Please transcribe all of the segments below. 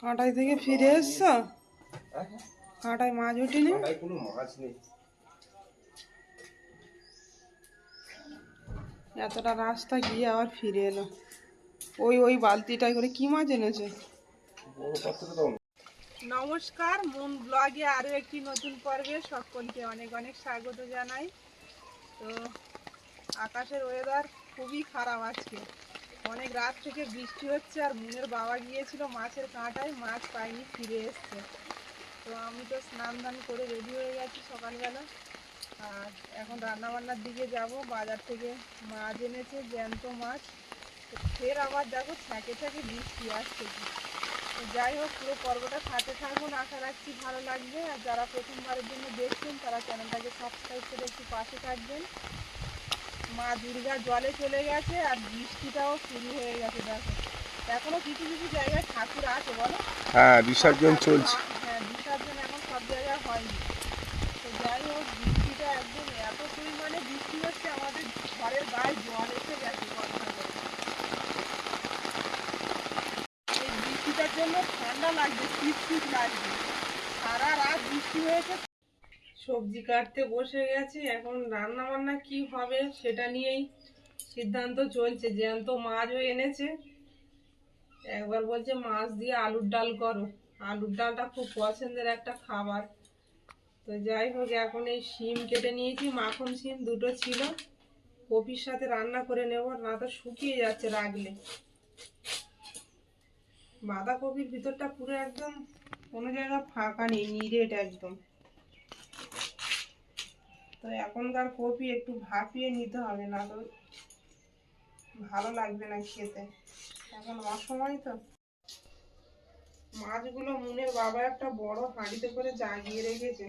কাঁটাই থেকে ফিরে এসছ? কাঁটায় মাছ উঠিনি কাঁটায় কোনো মাছ নেই। এতটা রাস্তা গিয়ে আবার ফিরে এলো। ওই ওই বালতিটায় করে কি মাছ এনেছে? বড় পাত্র দাও না। নমস্কার মন ব্লগে আরও একটি নতুন পর্বে সকলকে অনেক অনেক স্বাগত জানাই। তো আকাশের ওয়েদার খুবই খারাপ আজকে। অনেক রাত থেকে বৃষ্টি হচ্ছে আর মুনের বাবা গিয়েছিল মাছের কাঁটায়, মাছ পাইনি, ফিরে এসছে। তো আমি তো স্নান দান করে রেডি হয়ে গেছি সকালবেলা। আর এখন রান্নাবান্নার দিকে যাব, বাজার থেকে মাছ এনেছে, জ্যান্ত মাছ। ফের আবার দেখো ছ্যাঁকে ছ্যাঁকে বৃষ্টি আসছে। যাই হোক, পুরো পর্বটা সাথে থাকুন আশা রাখছি ভালো লাগবে। আর যারা প্রথমবারের জন্য দেখছেন, তারা চ্যানেলটাকে সাবস্ক্রাইব করে একটু পাশে থাকবেন। মা দুর্গা জলে চলে গেছে আর বৃষ্টিটাও শুরু হয়ে গেছে দেখো। এখনও কিছু কিছু জায়গায় ঠাকুর আছে বলো? হ্যাঁ বিসর্জন চলছে। হ্যাঁ বিসর্জন এখন সব জায়গায় হয়নি। তো যাই হোক বৃষ্টিটা একদম এত পরিমাণে বৃষ্টি হচ্ছে আমাদের ঘরের গায়ে জল এসে গেছে এই বৃষ্টিটার জন্য ঠান্ডা লাগছে শীত শীত লাগছে সারা রাত বৃষ্টি হয়েছে সবজি কাটতে বসে গেছি, এখন রান্না বান্না কি হবে সেটা নিয়েই সিদ্ধান্ত চলছে। জ্যান্ত মাছও এনেছে, একবার বলছে মাছ দিয়ে আলুর ডাল করো। আলুর ডালটা খুব পছন্দের একটা খাবার। তো যাই হোক, এখন এই শিম কেটে নিয়েছি, মাখন শিম দুটো ছিল। কপির সাথে রান্না করে নেব না তো শুকিয়ে যাচ্ছে রাখলে বাঁধাকপির ভিতরটা পুরো একদম কোনো জায়গা ফাঁকা নেই নিরেট একদম। তো এখনকার কপি একটু ভাপিয়ে নিতে হবে, না তো ভালো লাগবে না খেতে। এখন অসময় তো। মাছগুলো মুনের বাবা একটা বড় হাঁড়িতে করে জাগিয়ে রেখেছে।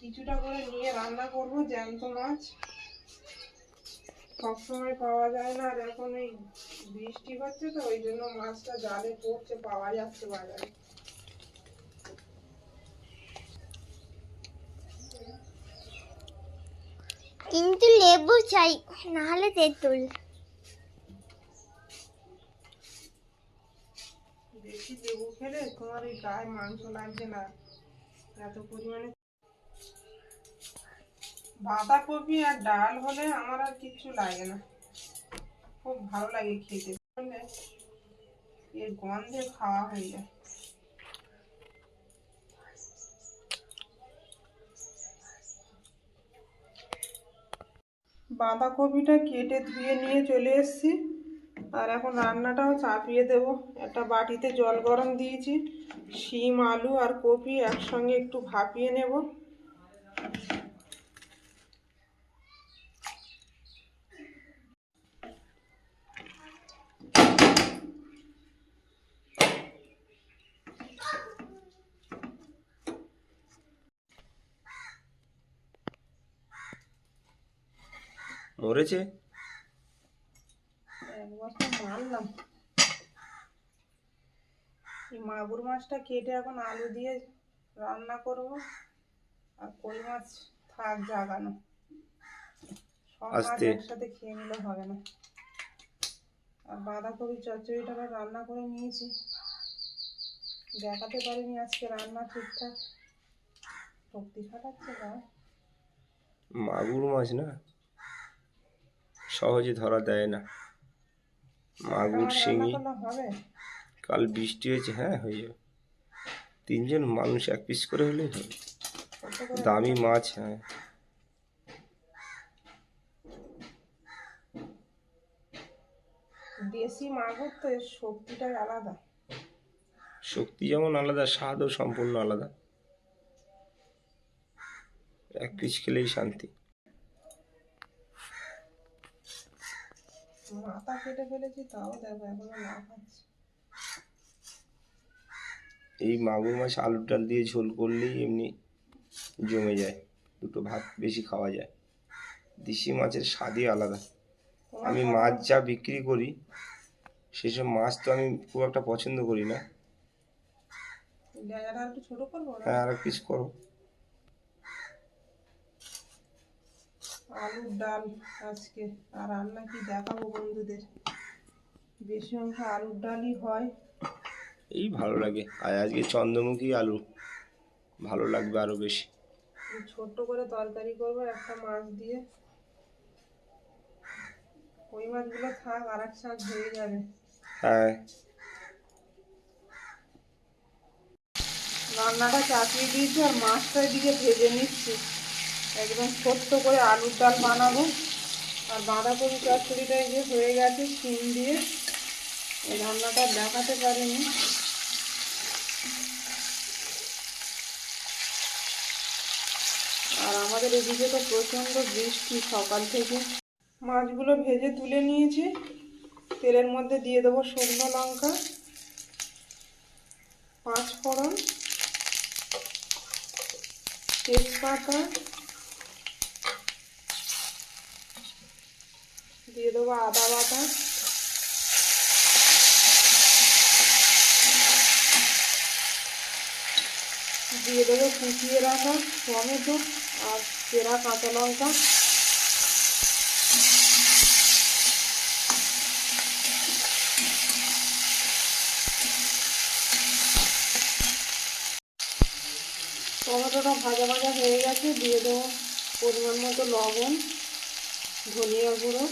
কিছুটা করে নিয়ে রান্না করব, জ্যান্ত মাছ। সবসময় পাওয়া যায় না, আর এখন এই বৃষ্টি হচ্ছে তো, ওই জন্য মাছটা জালে পড়ছে, পাওয়া যাচ্ছে বাজারে। কিন্তু লেবু চাই, নাহলে তেঁতুল। বেশি লেবু খেলে তোমার এই গায়ে মাংস লাগছে না। এত পরিমাণে বাঁধাকপি আর ডাল হলে আমার আর কিচ্ছু লাগে না। খুব ভালো লাগে খেতে? এর গন্ধে খাওয়া হয়ে যায়। বাঁধাকপিটা কেটে ধুয়ে নিয়ে চলে এসছি। আর এখন রান্নাটাও চাপিয়ে দেব। একটা বাটিতে জল গরম দিয়েছি, শিম, আলু আর কপি একসঙ্গে একটু ভাপিয়ে নেব। মরেছে? মারলাম। এই মাগুর মাছটা কেটে এখন আলু দিয়ে রান্না করব। আর কই মাছ থাক জাগানো। সব মাছ। একসাথে খেয়ে নিলে হবে না। আর বাঁধাকপি চচ্চড়িটা রান্না করে নিয়েছি। দেখাতে পারিনি আজকে রান্না ঠিকঠাক। শক্তি খাটাচ্ছে গায়ে মাগুর মাছ না? সহজে ধরা দেয় না। মাগুর শিঙি। কাল বৃষ্টি হয়েছে হ্যাঁ হয়ে যাবে। তিনজন মানুষ এক পিস করে হলেই হবে। দামি মাছ হ্যাঁ। দেশি মাগুর তো এর শক্তিটাই আলাদা। শক্তি যেমন আলাদা স্বাদও সম্পূর্ণ আলাদা। এক পিস খেলেই শান্তি। মাথা কেটে ফেলেছি তাও দেখো এখনও না খাচ্ছি এই মাগুর মাছ আলুর ডাল দিয়ে ঝোল করলেই এমনি জমে যায় দুটো ভাত বেশি খাওয়া যায়। দেশি মাছের স্বাদই আলাদা। আমি মাছ যা বিক্রি করি সেসব মাছ তো আমি খুব একটা পছন্দ করি না। হ্যাঁ আর পিস করো। আলুর ডাল আজকে আর রান্না কি দেখাবো বন্ধুদের? বেশি অংশ আলুর ডালই হয়। এই ভালো লাগে। আর আজকে চন্দ্রমুখী আলু ভালো লাগবে আরও বেশি। ছোট্ট করে তরকারি করব একটা মাছ দিয়ে। ওই মাছগুলো থাক আর এক শাক হয়ে যাবে। হ্যাঁ। রান্নাটা চাপিয়ে দিয়েছি আর মাছটা এদিকে ভেজে নিচ্ছি। একদম ছোট্ট করে আলুর ডাল বানাবো। আর বাঁধাকপি চচ্চড়িটা যে হয়ে গেছে সিম দিয়ে। এই রান্নাটা দেখাতে পারিনি। আর আমাদের এদিকে তো প্রচণ্ড বৃষ্টি সকাল থেকে। মাছগুলো ভেজে তুলে নিয়েছি। তেলের মধ্যে দিয়ে দেবো শুকনো লঙ্কা পাঁচ ফোড়ন তেজপাতা দিয়ে দেবো আদা বাটা। দিয়ে দেবো কুচিয়ে রাখা টমেটো আর চেরা কাঁচা লঙ্কা। টমেটোটা ভাজা ভাজা হয়ে গেছে, দিয়ে দেবো পরিমাণ মতো লবণ, ধনিয়া গুঁড়ো।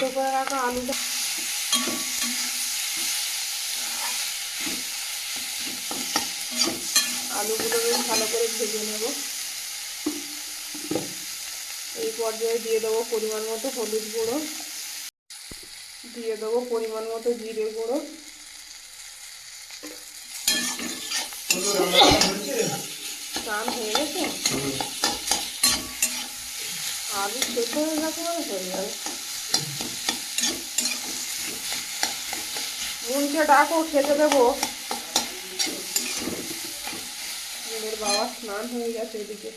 সেদ্ধ করে রাখা আলুটা। আলুগুলো বেশ ভালো করে ভেজে নেব। এই পর্যায়ে দিয়ে দেবো পরিমাণ মতো হলুদ গুঁড়ো। দিয়ে দেবো পরিমাণ মতো জিরে গুঁড়ো। চান হয়ে গেছে? আলু সেদ্ধ হয়ে গেছে মানে হয়ে যাবে মনকে ডাকো, খেতে দেবো। মেয়ের বাবা স্নান হয়ে গেছে এদিকে।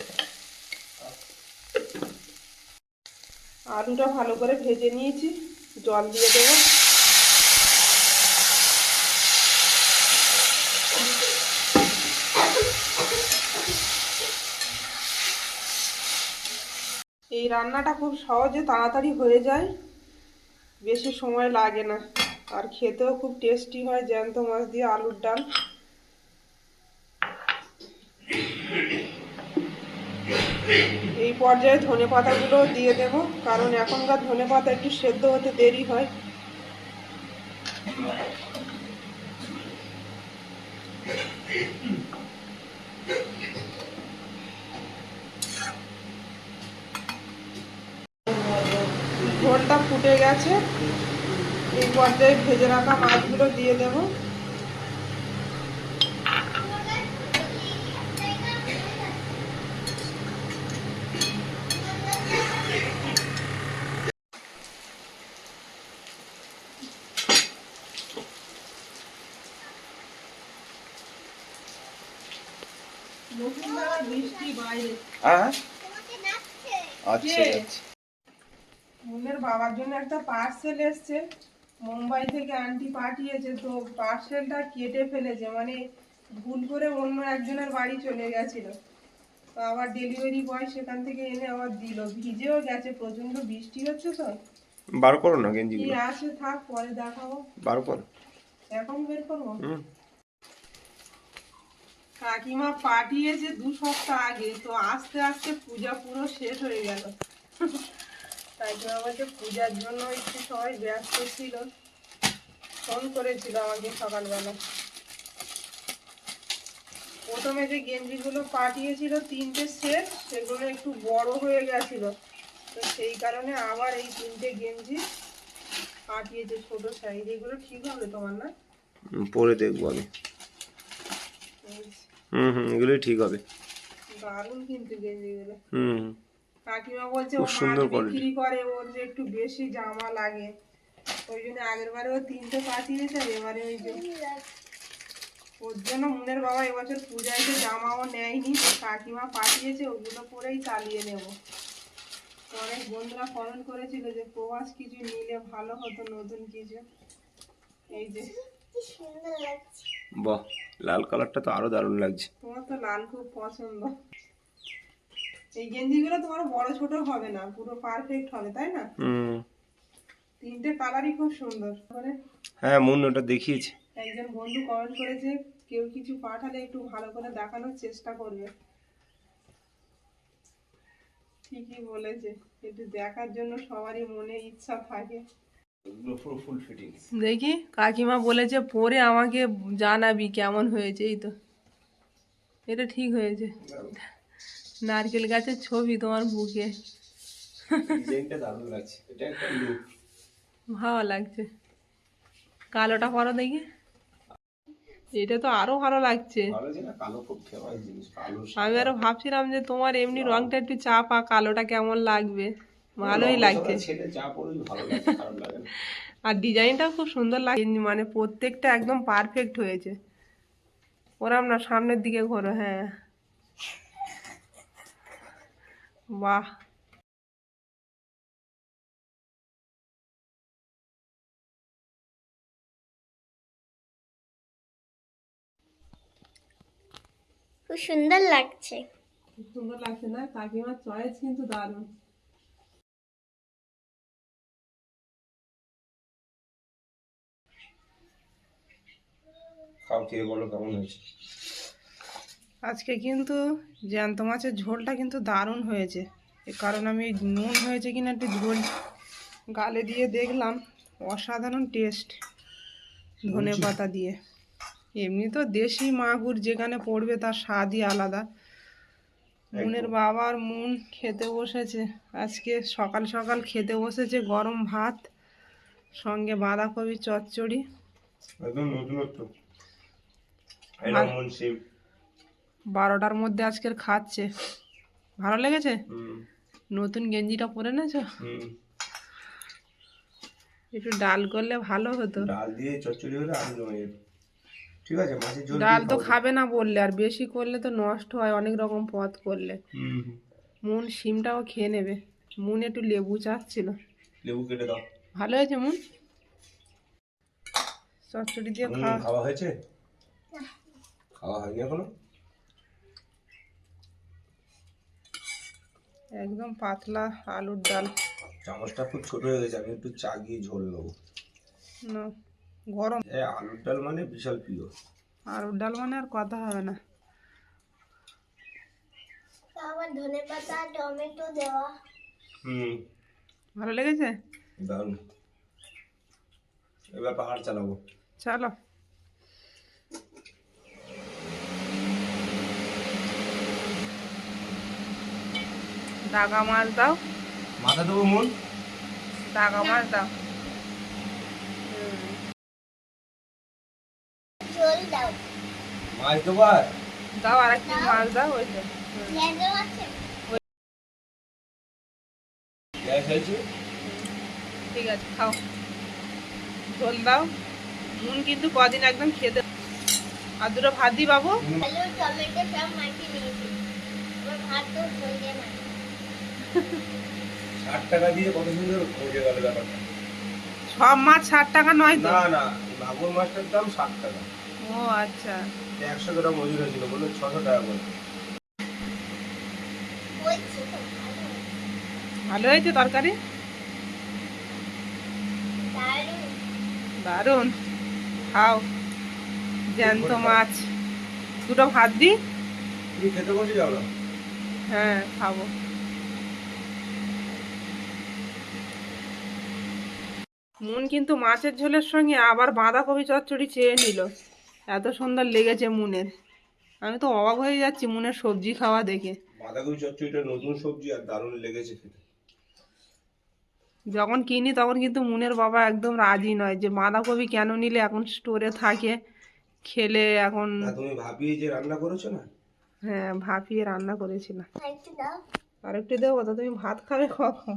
আলুটা ভালো করে ভেজে নিয়েছি, জল দিয়ে দেবো। এই রান্নাটা খুব সহজে তাড়াতাড়ি হয়ে যায়, বেশি সময় লাগে না। আর খেতেও খুব টেস্টি হয়, জ্যান্ত মাছ দিয়ে আলুর ডাল। এই পর্যায়ে ধনে পাতাগুলো দিয়ে দেব, কারণ এখনকার ধনে পাতা একটু সেদ্ধ হতে দেরি হয়। ঝোলটা ফুটে গেছে। এই পর্যায়ে ভেজে রাখা মাছগুলো দিয়ে দেবো। হ্যাঁ? আচ্ছা আচ্ছা। বাবার জন্য একটা পার্সেল এসছে। মুম্বাই থেকে আন্টি পাঠিয়েছে তো পার্সেলটা কেটে ফেলেছে। মানে ভুল করে অন্য একজনের বাড়ি চলে গেছিল। তো আবার ডেলিভারি বয় সেখান থেকে এনে আবার দিল। ভিজেও গেছে প্রচণ্ড বৃষ্টি হচ্ছে তো। বার করো না কি গেঞ্জিগুলো আছে থাক পরে দেখাবো। বার করো। এখন বের করব? কাকিমা পাঠিয়েছে দু সপ্তাহ আগে তো আস্তে আস্তে পূজা পুরো শেষ হয়ে গেল। কাকিমা বলছে পূজার জন্য একটু সবাই ব্যস্ত ছিল। ফোন করেছিল আমাকে সকালবেলা। প্রথমে যে গেঞ্জিগুলো পাঠিয়েছিল তিনটে সেট সেগুলো একটু বড় হয়ে গেছিল। তো সেই কারণে আবার এই তিনটে গেঞ্জি পাঠিয়েছে ছোট সাইজ এগুলো ঠিক হবে তোমার না? পরে দেখব আমি। হুম হুম এগুলোই ঠিক হবে। দারুণ কিন্তু গেঞ্জিগুলো। হুম হুম। কাকিমা বলছে ও সুন্দর বিক্রি করে ওর যে একটু বেশি জামা লাগে ওই জন্য আগের বারে ও তিনটে পাঠিয়েছে এবারে ওই যে ওর জন্য মুনের বাবা এবছর পূজায় তো জামাও নেয়নি কাকিমা পাঠিয়েছে ওগুলো পরেই চালিয়ে নেব। অনেক বন্ধুরা কমেন্ট করেছিল যে প্রবাস কিছু নিলে ভালো হতো নতুন কিছু। এই যে। কি বাহ লাল কালারটা তো আরও দারুণ লাগছে। তোমার তো লাল খুব পছন্দ। এই গেঞ্জিগুলো তোমার বড় ছোট হবে না পুরো পারফেক্ট হবে তাই না? হুম। তিনটে কালারই খুব সুন্দর। মানে হ্যাঁ মন ওটা দেখিয়েছে। একজন বন্ধু কমেন্ট করেছে কেউ কিছু পাঠালে একটু ভালো করে দেখানোর চেষ্টা করবে। ঠিকই বলেছে একটু দেখার জন্য সবারই মনে ইচ্ছা থাকে। দেখি কাকিমা বলেছে পরে আমাকে জানাবি কেমন হয়েছে এই তো। এটা ঠিক হয়েছে। নারকেল গাছের ছবি তোমার বুকে। ভালো লাগছে। কালোটা পরো দেখি। এটা তো আরও ভালো লাগছে। আমি আরও ভাবছিলাম যে তোমার এমনি রংটা একটু চাপা কালোটা কেমন লাগবে? ভালোই লাগছে। আর ডিজাইনটাও খুব সুন্দর লাগে মানে প্রত্যেকটা একদম পারফেক্ট হয়েছে। ওরাম না সামনের দিকে ঘোরো হ্যাঁ। বাহ খুব সুন্দর লাগছে। খুব সুন্দর লাগছে না? কাকিমার চয়েস কিন্তু দারুণ। খাও খেয়ে বলো কেমন হয়েছে? আজকে কিন্তু জ্যান্ত মাছের ঝোলটা কিন্তু দারুণ হয়েছে। কারণ আমি নুন হয়েছে কিনা একটু ঝোল গালে দিয়ে দেখলাম। অসাধারণ টেস্ট ধনে পাতা দিয়ে। এমনি তো দেশি মাগুর যেখানে পড়বে তার স্বাদই আলাদা। মুনের বাবার মুন খেতে বসেছে। আজকে সকাল সকাল খেতে বসেছে গরম ভাত সঙ্গে বাঁধাকপি চচ্চড়ি। একদম নতুনত্ব। বারোটার মধ্যে আজকের খাচ্ছে। ভালো লেগেছে? নতুন গেঞ্জিটা পরে নেছো? একটু ডাল করলে ভালো হতো। ডাল দিয়ে চচ্চড়ি হলে আরও জমে ঠিক আছে মাছের ঝোল ডাল তো খাবে। না বললে আর বেশি করলে তো নষ্ট হয় অনেক রকম পদ করলে। মুন শিমটাও খেয়ে নেবে। মুন একটু লেবু চাচ্ছিল। লেবু কেটে দাও। ভালো হয়েছে মুন? চচ্চড়ি দিয়ে খাওয়া খাওয়া হয়েছে? খাওয়া হয়নি এখনও? একদম পাতলা আলুর ডাল। চামচটা খুব ছোট হয়ে গেছে আমি একটু চাগিয়ে ঝোল নেব। না গরম। হ্যাঁ আলুর ডাল মানে বিশাল প্রিয়। আলুর ডাল মানে আর কথা হবে না। আবার ধনে পাতা টমেটো দেওয়া। হুম। ভালো লেগেছে? দারুণ। এবার পাহাড় চালাবো। চলো। দাগা মাছ দাও। মাথা দেবো মন দাগা মাছ দাও। জল মাছ দেবো আর? দাও আর একটু মাছ দাও ওই তো ঠিক আছে খাও। ঝোল দাও। নুন কিন্তু কদিন একদম খেতে আর দুটো ভাত দিই বাবু। টমেটো সব মাটি নিয়েছি। ভাত তো ষাট টাকা দিয়ে কত সুন্দর গেল ব্যাপারটা। সব মাছ ষাট টাকা নয় তো? না না মাছটার দাম ষাট টাকা। ও আচ্ছা। একশো গ্রাম মজুর হয়েছিল বলল ছশো টাকা করে। ভালো হয়েছে তরকারি? দারুণ খাও। জ্যান্ত মাছ। দুটো ভাত তুমি খেতে বসে যাও হ্যাঁ খাব। মুন কিন্তু মাছের ঝোলের সঙ্গে আবার বাঁধাকপি চচ্চড়ি চেয়ে নিল। এত সুন্দর লেগেছে মুনের। আমি তো অবাক হয়ে যাচ্ছি মুনের সবজি খাওয়া দেখে। বাঁধাকপি চচ্চড়িটা নতুন সবজি আর দারুণ লেগেছে খেতে। যখন কিনি তখন কিন্তু মুনের বাবা একদম রাজি নয় যে বাঁধাকপি কেন নিলে এখন স্টোরে থাকে খেলে এখন তুমি ভাবিয়ে যে রান্না করেছ না? হ্যাঁ ভাপিয়ে রান্না করেছিলাম আরেকটু দেবো তো তুমি ভাত খাবে কখন?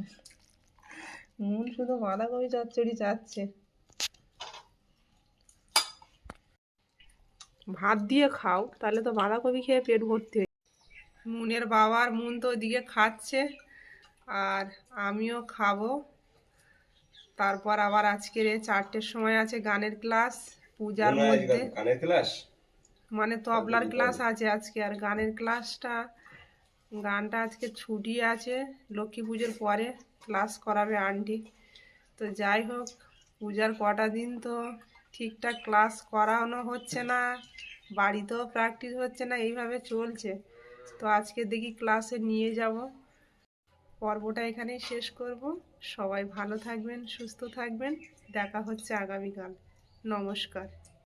মন শুধু বাঁধাকপি চচ্চড়ি চাচ্ছে। ভাত দিয়ে খাও তাহলে তো বাঁধাকপি খেয়ে পেট ভর্তি মুনের বাবার মুন তো ওদিকে খাচ্ছে আর আমিও খাব। তারপর আবার আজকের চারটের সময় আছে গানের ক্লাস পূজার মধ্যে। গানের ক্লাস? মানে তবলার ক্লাস আছে আজকে আর গানের ক্লাসটা গানটা আজকে ছুটি আছে, লক্ষ্মী পুজোর পরে ক্লাস করাবে আন্টি। তো যাই হোক, পূজার কটা দিন তো ঠিকঠাক ক্লাস করানো হচ্ছে না, বাড়িতেও প্র্যাকটিস হচ্ছে না, এইভাবে চলছে। তো আজকে দেখি ক্লাসে নিয়ে যাব। পর্বটা এখানেই শেষ করব। সবাই ভালো থাকবেন, সুস্থ থাকবেন। দেখা হচ্ছে আগামীকাল। নমস্কার।